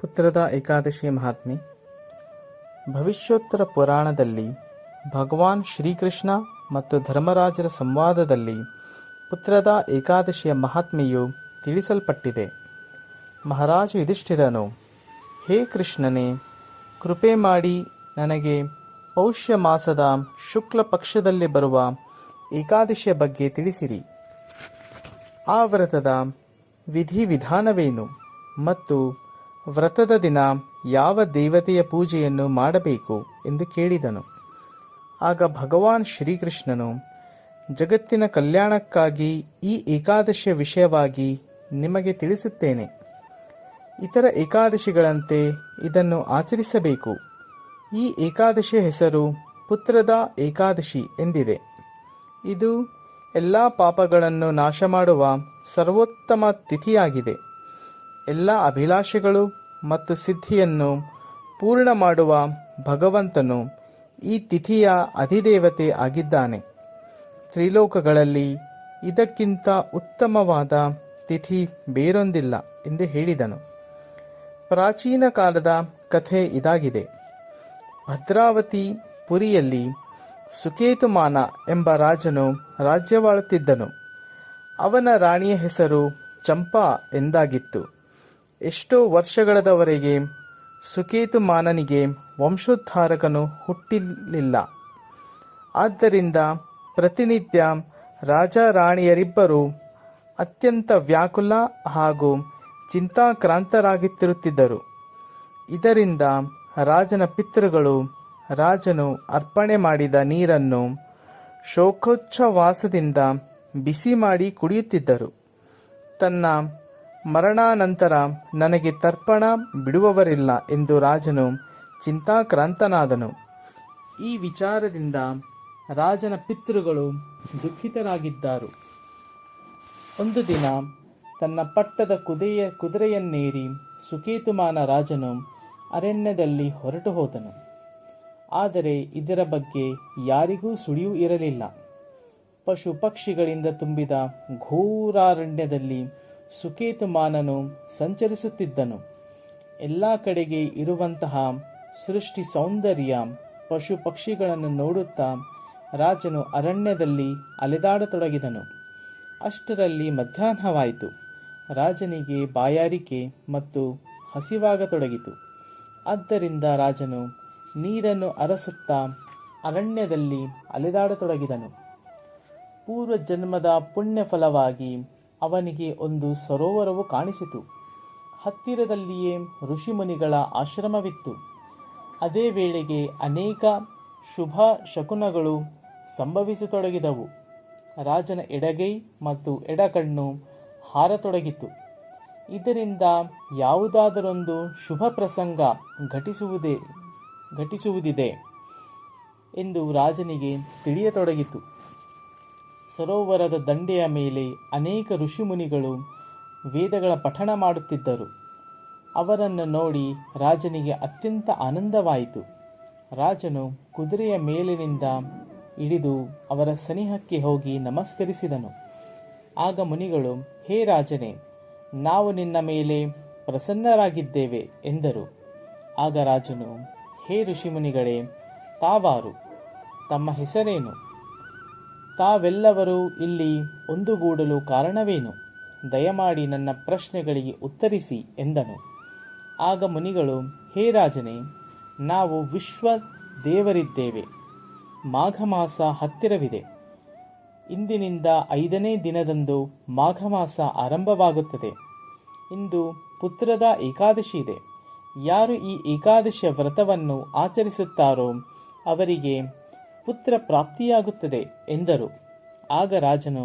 ಪುತ್ರದ ಏಕಾದಶಿ ಮಹಾತ್ಮೆ, ಭವಿಷ್ಯೋತ್ತರ ಪುರಾಣದಲ್ಲಿ ಭಗವಾನ್ ಶ್ರೀಕೃಷ್ಣ ಮತ್ತು ಧರ್ಮರಾಜರ ಸಂವಾದದಲ್ಲಿ ಪುತ್ರದ ಏಕಾದಶಿಯ ಮಹಾತ್ಮೆಯು ತಿಳಿಸಲ್ಪಟ್ಟಿದೆ. ಮಹಾರಾಜ ಯುಧಿಷ್ಠಿರನು, ಹೇ ಕೃಷ್ಣನೇ, ಕೃಪೆ ಮಾಡಿ ನನಗೆ ಪೌಷ್ಯ ಮಾಸದ ಶುಕ್ಲ ಪಕ್ಷದಲ್ಲಿ ಬರುವ ಏಕಾದಶಿಯ ಬಗ್ಗೆ ತಿಳಿಸಿರಿ. ಆ ವ್ರತದ ವಿಧಿವಿಧಾನವೇನು ಮತ್ತು ವ್ರತದ ದಿನ ಯಾವ ದೇವತೆಯ ಪೂಜೆಯನ್ನು ಮಾಡಬೇಕು ಎಂದು ಕೇಳಿದನು. ಆಗ ಭಗವಾನ್ ಶ್ರೀಕೃಷ್ಣನು, ಜಗತ್ತಿನ ಕಲ್ಯಾಣಕ್ಕಾಗಿ ಈ ಏಕಾದಶಿಯ ವಿಷಯವಾಗಿ ನಿಮಗೆ ತಿಳಿಸುತ್ತೇನೆ. ಇತರ ಏಕಾದಶಿಗಳಂತೆ ಇದನ್ನು ಆಚರಿಸಬೇಕು. ಈ ಏಕಾದಶಿಯ ಹೆಸರು ಪುತ್ರದ ಏಕಾದಶಿ ಎಂದಿದೆ. ಇದು ಎಲ್ಲ ಪಾಪಗಳನ್ನು ನಾಶ ಮಾಡುವ ಸರ್ವೋತ್ತಮ ತಿಥಿಯಾಗಿದೆ. ಎಲ್ಲ ಅಭಿಲಾಷೆಗಳು ಮತ್ತು ಸಿದ್ಧಿಯನ್ನು ಪೂರ್ಣ ಮಾಡುವ ಭಗವಂತನು ಈ ತಿಥಿಯ ಅಧಿದೇವತೆ ಆಗಿದ್ದಾನೆ. ತ್ರಿಲೋಕಗಳಲ್ಲಿ ಇದಕ್ಕಿಂತ ಉತ್ತಮವಾದ ತಿಥಿ ಬೇರೊಂದಿಲ್ಲ ಎಂದು ಹೇಳಿದನು. ಪ್ರಾಚೀನ ಕಾಲದ ಕಥೆ ಇದಾಗಿದೆ. ಭದ್ರಾವತಿ ಪುರಿಯಲ್ಲಿ ಸುಕೇತುಮಾನ ಎಂಬ ರಾಜನು ರಾಜ್ಯವಾಳುತ್ತಿದ್ದನು. ಅವನ ರಾಣಿಯ ಹೆಸರು ಚಂಪಾ ಎಂದಾಗಿತ್ತು. ಎಷ್ಟೋ ವರ್ಷಗಳದವರೆಗೆ ಸುಕೇತುಮಾನನಿಗೆ ವಂಶೋದ್ಧಾರಕನು ಹುಟ್ಟಿರಲಿಲ್ಲ ಆದ್ದರಿಂದ ಪ್ರತಿನಿತ್ಯ ರಾಜ ರಾಣಿಯರಿಬ್ಬರು ಅತ್ಯಂತ ವ್ಯಾಕುಲ ಹಾಗೂ ಚಿಂತಾಕ್ರಾಂತರಾಗುತ್ತಿರುತ್ತಿದ್ದರು. ಇದರಿಂದ ರಾಜನ ಪಿತೃಗಳು ರಾಜನು ಅರ್ಪಣೆ ಮಾಡಿದ ನೀರನ್ನು ಶೋಕೋಚ್ಛವಾಸದಿಂದ ಬಿಸಿ ಮಾಡಿ ಕುಡಿಯುತ್ತಿದ್ದರು. ತನ್ನ ಮರಣಾನಂತರ ನನಗೆ ತರ್ಪಣ ಬಿಡುವವರಿಲ್ಲ ಎಂದು ರಾಜನು ಚಿಂತಾಕ್ರಾಂತನಾದನು. ಈ ವಿಚಾರದಿಂದ ರಾಜನ ಪಿತೃಗಳು ದುಃಖಿತರಾಗಿದ್ದರು. ಒಂದು ದಿನ ತನ್ನ ಪಟ್ಟದ ಕುದೆಯ ಕುದುರೆಯನ್ನೇರಿ ಸುಕೇತುಮಾನ ರಾಜನು ಅರಣ್ಯದಲ್ಲಿ ಹೊರಟು ಹೋದನು. ಆದರೆ ಇದರ ಬಗ್ಗೆ ಯಾರಿಗೂ ಸುಳಿವು ಇರಲಿಲ್ಲ. ಪಶು ಪಕ್ಷಿಗಳಿಂದ ತುಂಬಿದ ಘೋರಾರಣ್ಯದಲ್ಲಿ ಸುಕೇತುಮಾನನು ಸಂಚರಿಸುತ್ತಿದ್ದನು. ಎಲ್ಲ ಕಡೆಗೆ ಇರುವಂತಹ ಸೃಷ್ಟಿ ಸೌಂದರ್ಯ ಪಶು ಪಕ್ಷಿಗಳನ್ನು ನೋಡುತ್ತಾ ರಾಜನು ಅರಣ್ಯದಲ್ಲಿ ಅಲೆದಾಡತೊಡಗಿದನು. ಅಷ್ಟರಲ್ಲಿ ಮಧ್ಯಾಹ್ನವಾಯಿತು. ರಾಜನಿಗೆ ಬಾಯಾರಿಕೆ ಮತ್ತು ಹಸಿವಾಗತೊಡಗಿತು. ಆದ್ದರಿಂದ ರಾಜನು ನೀರನ್ನು ಅರಸುತ್ತಾ ಅರಣ್ಯದಲ್ಲಿ ಅಲೆದಾಡತೊಡಗಿದನು. ಪೂರ್ವ ಜನ್ಮದ ಪುಣ್ಯ ಫಲವಾಗಿ ಅವನಿಗೆ ಒಂದು ಸರೋವರವು ಕಾಣಿಸಿತು. ಹತ್ತಿರದಲ್ಲಿಯೇ ಋಷಿಮುನಿಗಳ ಆಶ್ರಮವಿತ್ತು. ಅದೇ ವೇಳೆಗೆ ಅನೇಕ ಶುಭ ಶಕುನಗಳು ಸಂಭವಿಸತೊಡಗಿದವು. ರಾಜನ ಎಡಗೈ ಮತ್ತು ಎಡಕಣ್ಣು ಹಾರತೊಡಗಿತು. ಇದರಿಂದ ಯಾವುದಾದರೊಂದು ಶುಭ ಪ್ರಸಂಗ ಘಟಿಸುವುದೇ, ಘಟಿಸುವುದಿದೆ ಎಂದು ರಾಜನಿಗೆ ತಿಳಿಯತೊಡಗಿತು. ಸರೋವರದ ದಂಡೆಯ ಮೇಲೆ ಅನೇಕ ಋಷಿಮುನಿಗಳು ವೇದಗಳ ಪಠಣ ಮಾಡುತ್ತಿದ್ದರು. ಅವರನ್ನು ನೋಡಿ ರಾಜನಿಗೆ ಅತ್ಯಂತ ಆನಂದವಾಯಿತು. ರಾಜನು ಕುದುರೆಯ ಮೇಲಿನಿಂದ ಇಳಿದು ಅವರ ಸನಿಹಕ್ಕೆ ಹೋಗಿ ನಮಸ್ಕರಿಸಿದನು. ಆಗ ಮುನಿಗಳು, ಹೇ ರಾಜನೇ, ನಾವು ನಿನ್ನ ಮೇಲೆ ಪ್ರಸನ್ನರಾಗಿದ್ದೇವೆ ಎಂದರು. ಆಗ ರಾಜನು, ಹೇ ಋಷಿಮುನಿಗಳೇ, ತಾವಾರು, ತಮ್ಮ ಹೆಸರೇನು? ತಾವೆಲ್ಲವರು ಇಲ್ಲಿ ಒಂದುಗೂಡಲು ಕಾರಣವೇನು? ದಯಮಾಡಿ ನನ್ನ ಪ್ರಶ್ನೆಗಳಿಗೆ ಉತ್ತರಿಸಿ ಎಂದನು. ಆಗ ಮುನಿಗಳು, ಹೇ ರಾಜನೇ, ನಾವು ವಿಶ್ವ ದೇವರಿದ್ದೇವೆ ಮಾಘ ಮಾಸ ಹತ್ತಿರವಿದೆ. ಇಂದಿನಿಂದ ಐದನೇ ದಿನದಂದು ಮಾಘ ಮಾಸ ಆರಂಭವಾಗುತ್ತದೆ. ಇಂದು ಪುತ್ರದ ಏಕಾದಶಿ ಇದೆ. ಯಾರು ಈ ಏಕಾದಶಿಯ ವ್ರತವನ್ನು ಆಚರಿಸುತ್ತಾರೋ ಅವರಿಗೆ ಪುತ್ರ ಪ್ರಾಪ್ತಿಯಾಗುತ್ತದೆ ಎಂದರು. ಆಗ ರಾಜನು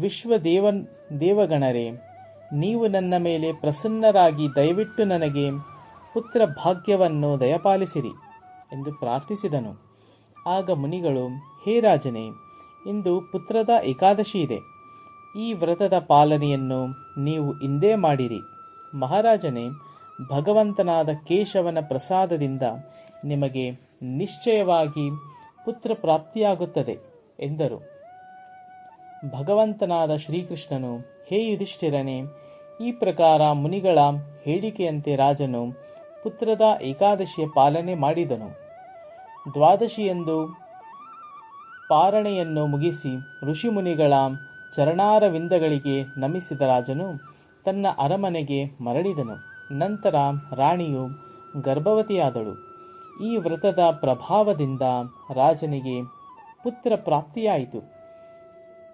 ವಿಶ್ವದೇವ ದೇವಗಣರೇ, ನೀವು ನನ್ನ ಮೇಲೆ ಪ್ರಸನ್ನರಾಗಿ ದಯವಿಟ್ಟು ನನಗೆ ಪುತ್ರ ಭಾಗ್ಯವನ್ನು ದಯಪಾಲಿಸಿರಿ ಎಂದು ಪ್ರಾರ್ಥಿಸಿದನು. ಆಗ ಮುನಿಗಳು, ಹೇ ರಾಜನೇ, ಇಂದು ಪುತ್ರದ ಏಕಾದಶಿ ಇದೆ. ಈ ವ್ರತದ ಪಾಲನೆಯನ್ನು ನೀವು ಇಂದೇ ಮಾಡಿರಿ. ಮಹಾರಾಜನೇ, ಭಗವಂತನಾದ ಕೇಶವನ ಪ್ರಸಾದದಿಂದ ನಿಮಗೆ ನಿಶ್ಚಯವಾಗಿ ಪುತ್ರ ಪ್ರಾಪ್ತಿಯಾಗುತ್ತದೆ ಎಂದರು. ಭಗವಂತನಾದ ಶ್ರೀಕೃಷ್ಣನು, ಹೇ ಯುಧಿಷ್ಠಿರನೆ, ಈ ಪ್ರಕಾರ ಮುನಿಗಳ ಹೇಳಿಕೆಯಂತೆ ರಾಜನು ಪುತ್ರದ ಏಕಾದಶಿಯ ಪಾಲನೆ ಮಾಡಿದನು. ದ್ವಾದಶಿಯೆಂದು ಪಾರಣೆಯನ್ನು ಮುಗಿಸಿ ಋಷಿಮುನಿಗಳ ಚರಣಾರವಿಂದಗಳಿಗೆ ನಮಿಸಿದ ರಾಜನು ತನ್ನ ಅರಮನೆಗೆ ಮರಳಿದನು. ನಂತರ ರಾಣಿಯು ಗರ್ಭವತಿಯಾದಳು. ಈ ವ್ರತದ ಪ್ರಭಾವದಿಂದ ರಾಜನಿಗೆ ಪುತ್ರ ಪ್ರಾಪ್ತಿಯಾಯಿತು.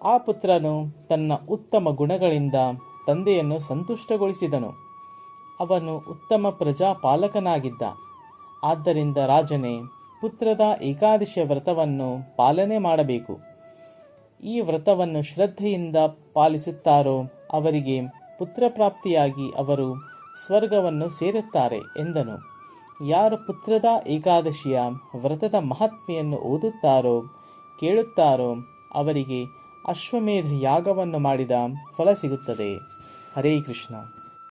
ಆ ಪುತ್ರನು ತನ್ನ ಉತ್ತಮ ಗುಣಗಳಿಂದ ತಂದೆಯನ್ನು ಸಂತುಷ್ಟಗೊಳಿಸಿದನು. ಅವನು ಉತ್ತಮ ಪ್ರಜಾಪಾಲಕನಾಗಿದ್ದ. ಆದ್ದರಿಂದ ರಾಜನೇ ಪುತ್ರದ ಏಕಾದಶಿಯ ವ್ರತವನ್ನು ಪಾಲನೆ ಮಾಡಬೇಕು. ಈ ವ್ರತವನ್ನು ಶ್ರದ್ಧೆಯಿಂದ ಪಾಲಿಸುತ್ತಾರೋ ಅವರಿಗೆ ಪುತ್ರಪ್ರಾಪ್ತಿಯಾಗಿ ಅವರು ಸ್ವರ್ಗವನ್ನು ಸೇರುತ್ತಾರೆ ಎಂದನು. ಯಾರು ಪುತ್ರದ ಏಕಾದಶಿಯ ವ್ರತದ ಮಹಾತ್ಮೆಯನ್ನು ಓದುತ್ತಾರೋ, ಕೇಳುತ್ತಾರೋ, ಅವರಿಗೆ ಅಶ್ವಮೇಧ ಯಾಗವನ್ನು ಮಾಡಿದ ಫಲ ಸಿಗುತ್ತದೆ. ಹರೇ ಕೃಷ್ಣ.